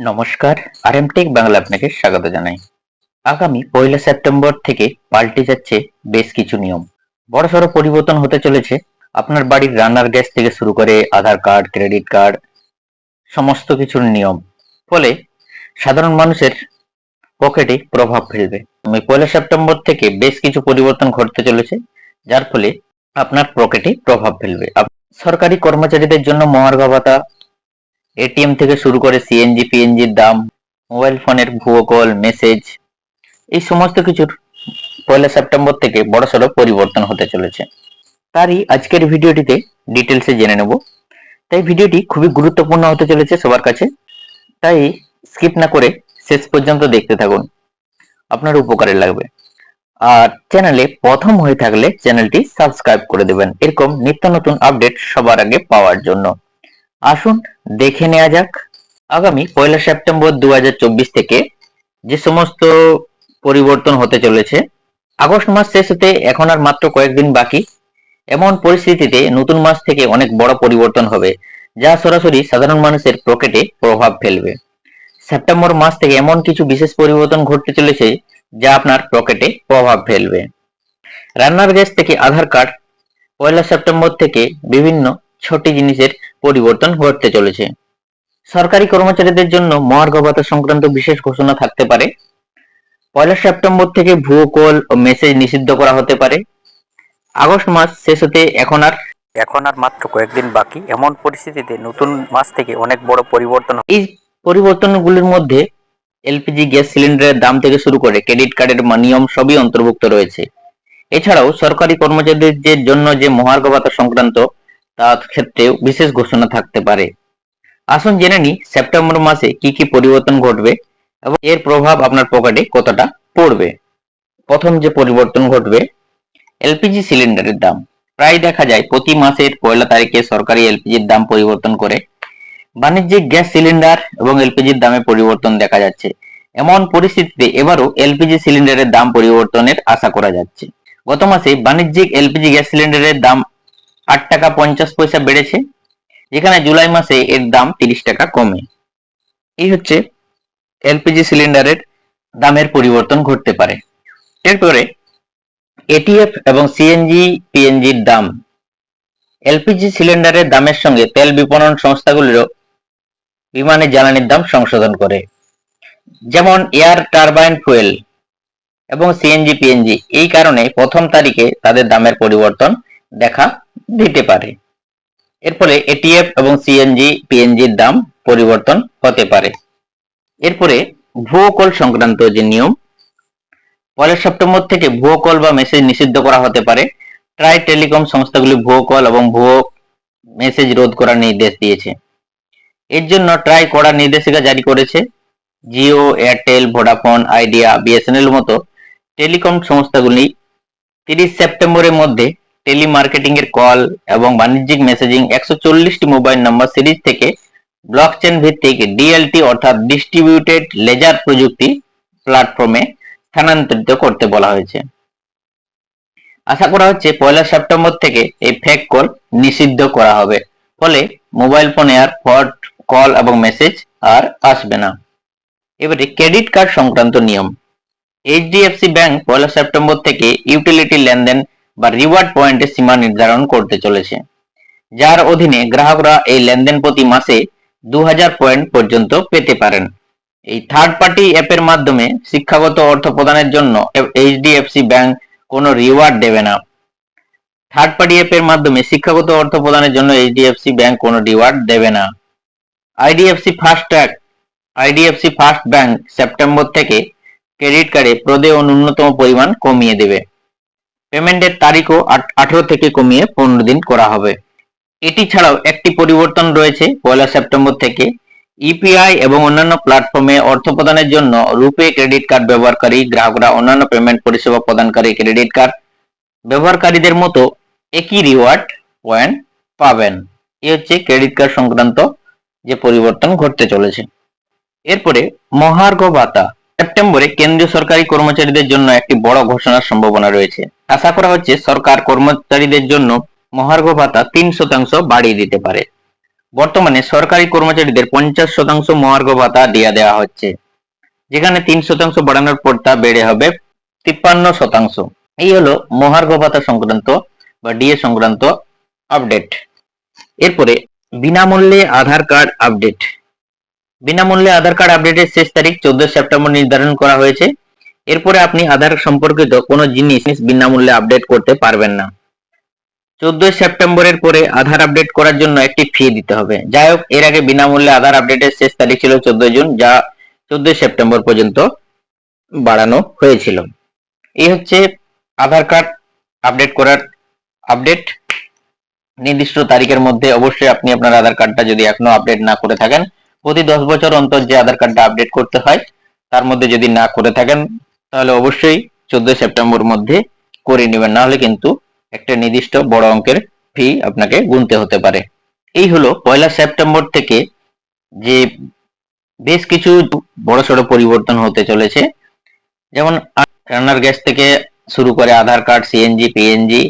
নমস্কার আর M take Bangla আপনাকে স্বাগত জানাই। আগামী পয়লা সেপ্টেম্বর থেকে পাল্টে যাচ্ছে বেশ কিছু নিয়ম। বড়সড় পরিবর্তন হতে চলেছে। আপনার বাড়ির রান্নার গ্যাস থেকে শুরু করে আধার কার্ড, ক্রেডিট কার্ড, সমস্ত কিছুর নিয়ম। ফলে সাধারণ মানুষের পকেটে প্রভাব ফেলবে। পয়লা সেপ্টেম্বর থেকে বেশ কিছু পরিবর্তন ঘটতে চলেছে, যার ফলে আপনার পকেটে প্রভাব ফেলবে। সরকারি কর্মচারীদের জন্য মহার্ঘ ভাতা এটিএম থেকে শুরু করে সিএনজি পিএনজির দাম মোবাইল ফোনের ভুয়ো কল মেসেজ এই সমস্ত কিছুর পয়লা সেপ্টেম্বর থেকে বড়সড় পরিবর্তন হতে চলেছে। তারই আজকের ভিডিওটিতে ডিটেলসে জেনে নেব। তাই ভিডিওটি খুবই গুরুত্বপূর্ণ হতে চলেছে সবার কাছে। তাই স্কিপ না করে শেষ পর্যন্ত দেখতে থাকুন। আপনার উপকারে লাগবে। আর চ্যানেলে প্রথম হয়ে থাকলে চ্যানেলটি সাবস্ক্রাইব করে দেবেন। এরকম নিত্য নতুন আপডেট সবার আগে পাওয়ার জন্য। আসুন দেখে নেওয়া যাক। আগামী পয়লা সেপ্টেম্বর দুহাজার চব্বিশ থেকে যে সমস্ত পরিবর্তন হতে চলেছে, আগস্ট মাস শেষ হতে এখন আর মাত্র কয়েকদিন বাকি। এমন পরিস্থিতিতে নতুন মাস থেকে অনেক বড় পরিবর্তন হবে, যা সরাসরি সাধারণ মানুষের পকেটে প্রভাব ফেলবে। সেপ্টেম্বর মাস থেকে এমন কিছু বিশেষ পরিবর্তন ঘটতে চলেছে, যা আপনার পকেটে প্রভাব ফেলবে। রান্নার গ্যাস থেকে আধার কার্ড, পয়লা সেপ্টেম্বর থেকে বিভিন্ন ছোটি জিনিসের পরিবর্তন ঘটতে চলেছে। সরকারি কর্মচারীদের জন্য মহার্ঘ ভাতা সংক্রান্ত বিশেষ ঘোষণা থাকতে পারে। পয়লা সেপ্টেম্বর থেকে ভুয়ো কল ও মেসেজ নিষিদ্ধ করা হতে পারে। আগস্ট মাস শেষ হতে এখন আর এখন আর মাত্র কয়েকদিন বাকি। এমন পরিস্থিতিতে নতুন মাস থেকে অনেক বড় পরিবর্তন। এই পরিবর্তনগুলির মধ্যে এলপিজি গ্যাস সিলিন্ডারের দাম থেকে শুরু করে ক্রেডিট কার্ডের নিয়ম সবই অন্তর্ভুক্ত রয়েছে। এছাড়াও সরকারি কর্মচারীদের জন্য যে মহার্ঘ ভাতা সংক্রান্ত ক্ষেত্রেও বিশেষ ঘোষণা থাকতে পারে। আসুন জেনে নিই, সেপ্টেম্বর মাসে কি কি পরিবর্তন ঘটবে এবং এর প্রভাব আপনার পকেটে কতটা পড়বে। প্রথম যে পরিবর্তন ঘটবে, এলপিজি সিলিন্ডারের দাম। প্রায় দেখা যায়, প্রতি মাসের পয়লা তারিখে সরকারি এলপিজির দাম পরিবর্তন করে। বাণিজ্যিক গ্যাস সিলিন্ডার এবং এলপিজির দামে পরিবর্তন দেখা যাচ্ছে। এমন পরিস্থিতিতে এবারও এলপিজি সিলিন্ডারের দাম পরিবর্তনের আশা করা যাচ্ছে। গত মাসে বাণিজ্যিক এলপিজি গ্যাস সিলিন্ডারের দাম আট টাকা পঞ্চাশ পয়সা বেড়েছে, যেখানে জুলাই মাসে এর দাম তিরিশ টাকা কমে। এই হচ্ছে এলপিজি সিলিন্ডারের দামের পরিবর্তন ঘটতে পারে। এরপরে এটিএফ এবং সিএনজি পিএনজির দাম। এলপিজি সিলিন্ডারের দামের সঙ্গে তেল বিপণন সংস্থাগুলিরও বিমানে জ্বালানির দাম সংশোধন করে। যেমন এয়ার টারবাইন ফুয়েল এবং সিএনজি পিএনজি এই কারণে প্রথম তারিখে তাদের দামের পরিবর্তন দেখা দিতে পারে। এর ফলে এটিএফ এবং সিএনজি পিএনজির দাম পরিবর্তন হতে পারে। এরপরে ভুয়ো কল সংক্রান্ত যে নিয়ম পয়লা সেপ্টেম্বর থেকে ভুয়ো কল বা মেসেজ নিষিদ্ধ করা হতে পারে ট্রাই টেলিকম সংস্থাগুলি ভুয়ো কল এবং ভুয়ো মেসেজ রোধ করার নির্দেশ দিয়েছে। এর জন্য ট্রাই করার নির্দেশিকা জারি করেছে Jio Airtel Vodafone Idea BSNL মতো টেলিকম সংস্থাগুলি তিরিশ সেপ্টেম্বরের মধ্যে টেলিমার্কেটিং এর কল এবং বাণিজ্যিক মেসেজিং একশো চল্লিশটি মোবাইল নম্বর সিরিজ থেকে ব্লকচেন ভিত্তিক ডিএলটি অর্থাৎ ডিস্ট্রিবিউটেড লেজার প্রযুক্তি প্ল্যাটফর্মে স্থানান্তরিত করতে বলা হয়েছে। আশা করা হচ্ছে পয়লা সেপ্টেম্বর থেকে এই ফেক কল নিষিদ্ধ করা হবে। ফলে মোবাইল ফোনে আর ফট কল এবং মেসেজ আর আসবে না। এবারে ক্রেডিট কার্ড সংক্রান্ত নিয়ম। এইচডিএফসি ব্যাংক পয়লা সেপ্টেম্বর থেকে ইউটিলিটি লেনদেন বা রিওয়ার্ড পয়েন্টের সীমা নির্ধারণ করতে চলেছে। যার অধীনে গ্রাহকরা এই লেনদেন প্রতি মাসে দু হাজার পয়েন্ট পর্যন্ত পেতে পারেন। এই থার্ড পার্টি অ্যাপের মাধ্যমে শিক্ষাগত অর্থ প্রদানের জন্য এইচডিএফসি ব্যাংক কোনো রিওয়ার্ড দেবে না। থার্ড পার্টি অ্যাপের মাধ্যমে শিক্ষাগত অর্থ প্রদানের জন্য এইচডিএফসি ব্যাংক কোনো রিওয়ার্ড দেবে না। IDFC First Track IDFC First Bank September থেকে ক্রেডিট কার্ডে প্রদেয় ন্যূনতম পরিমাণ কমিয়ে দেবে। পেমেন্টের তারিখও আঠারো থেকে কমিয়ে পনেরো দিন করা হবে। এটি ছাড়াও একটি পরিবর্তন রয়েছে পয়লা সেপ্টেম্বর থেকে। ইপিআই এবং অন্যান্য প্ল্যাটফর্মে অর্থ প্রদানের জন্য রুপে ক্রেডিট কার্ড ব্যবহারকারী, গ্রাহকরা অন্যান্য পেমেন্ট পরিষেবা প্রদানকারী ক্রেডিট কার্ড ব্যবহারকারীদের মতো একই রিওয়ার্ড পয়েন্ট পাবেন। এ হচ্ছে ক্রেডিট কার্ড সংক্রান্ত যে পরিবর্তন ঘটতে চলেছে। এরপরে মহার্ঘ ভাতা। সেপ্টেম্বরে কেন্দ্রীয় সরকারি কর্মচারীদের জন্য একটি বড় ঘোষণার সম্ভাবনা রয়েছে। আশা করা হচ্ছে সরকার কর্মচারীদের জন্য মহার্ঘ ভাতা তিন শতাংশ বাড়িয়ে দিতে পারে। বর্তমানে সরকারি কর্মচারীদের পঞ্চাশ শতাংশ মহার্ঘ ভাতা দেয়া দেওয়া হচ্ছে। যেখানে তিন শতাংশ বাড়ানোর পর তা বেড়ে হবে তিপ্পান্ন শতাংশ। এই হলো মহার্ঘ ভাতা সংক্রান্ত বা ডিএ সংক্রান্ত আপডেট। এরপরে বিনামূল্যে আধার কার্ড আপডেট। বিনামূল্যে আধার কার্ড আপডেটের শেষ তারিখ চোদ্দ সেপ্টেম্বর নির্ধারণ করা হয়েছে। এরপরে আপনি আধার সম্পর্কিত কোনো জিনিস বিনামূল্যে আপডেট করতে পারবেন না। চোদ্দই সেপ্টেম্বরের পরে আধার আপডেট করার জন্য একটি ফি দিতে হবে। যাই হোক, এর আগে বিনামূল্যে আধার আপডেটের শেষ তারিখ ছিল চোদ্দই জুন, যা চোদ্দই সেপ্টেম্বর পর্যন্ত বাড়ানো হয়েছিল। এই হচ্ছে আধার কার্ড আপডেট করার আপডেট নির্দিষ্ট তারিখের মধ্যে অবশ্যই আপনি আপনার আধার কার্ডটা যদি এখনও আপডেট না করে থাকেন প্রতি দশ বছর অন্তর যে আধার কার্ডটা আপডেট করতে হয়, তার মধ্যে যদি না করে থাকেন, তাহলে অবশ্যই চোদ্দই সেপ্টেম্বর মধ্যে করে নেবেন। না হলে কিন্তু একটা নির্দিষ্ট বড় অঙ্কের ফি আপনাকে গুনতে হতে পারে। এই হলো পয়লা সেপ্টেম্বর থেকে যে বেশ কিছু বড় বড়সড় পরিবর্তন হতে চলেছে। যেমন রান্নার গ্যাস থেকে শুরু করে Aadhaar card CNG PNG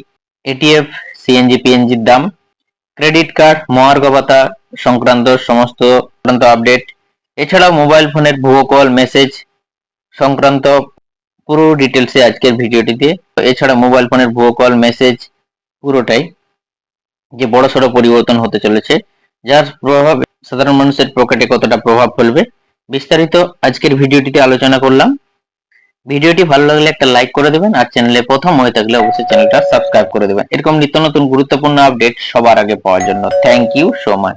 ATF CNG পিএনজির দাম ক্রেডিট কার্ড, মহার্ঘ ভাতা সংক্রান্ত সমস্ত সংক্রান্ত আপডেট এছাড়াও মোবাইল ফোনের ভুয়ো কল মেসেজ সংক্রান্ত পুরো ডিটেলসে আজকের ভিডিওটিতে এছাড়া মোবাইল ফোনের ভুয়ো কল মেসেজ পুরোটাই যে বড় সড়ো পরিবর্তন হতে চলেছে, যার প্রভাব সাধারণ মানুষের পকেটে কতটা প্রভাব ফেলবে, বিস্তারিত আজকের ভিডিওটিতে আলোচনা করলাম। ভিডিওটি ভালো লাগলে একটা লাইক করে দেবেন আর চ্যানেলে প্রথম হয়ে থাকলে অবশ্যই চ্যানেলটা সাবস্ক্রাইব করে দেবেন। এরকম নিত্য নতুন গুরুত্বপূর্ণ আপডেট সবার আগে পাওয়ার জন্য। Thank you so much